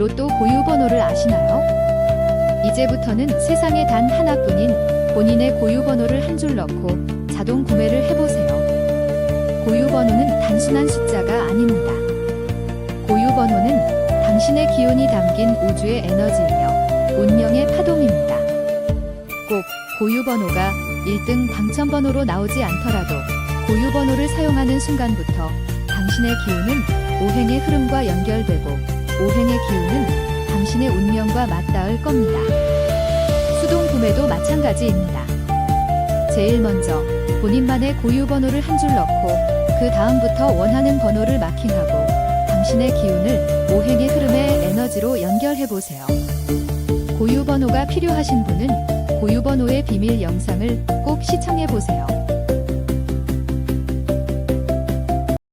로또 고유 번호를 아시나요? 이제부터는 세상에 단 하나뿐인 본인의 고유 번호를 한 줄 넣고 자동 구매를 해보세요. 고유 번호는 단순한 숫자가 아닙니다. 고유 번호는 당신의 기운이 담긴 우주의 에너지이며 운명의 파동입니다. 꼭 고유 번호가 1등 당첨 번호로 나오지 않더라도 고유 번호를 사용하는 순간부터 당신의 기운은 오행의 흐름과 연결되고 오행의 기운은 당신의 운명과 맞닿을 겁니다. 수동 구매도 마찬가지입니다. 제일 먼저 본인만의 고유 번호를 한 줄 넣고 그 다음부터 원하는 번호를 마킹하고 당신의 기운을 오행의 흐름의 에너지로 연결해 보세요. 고유 번호가 필요하신 분은 고유 번호의 비밀 영상을 꼭 시청해 보세요.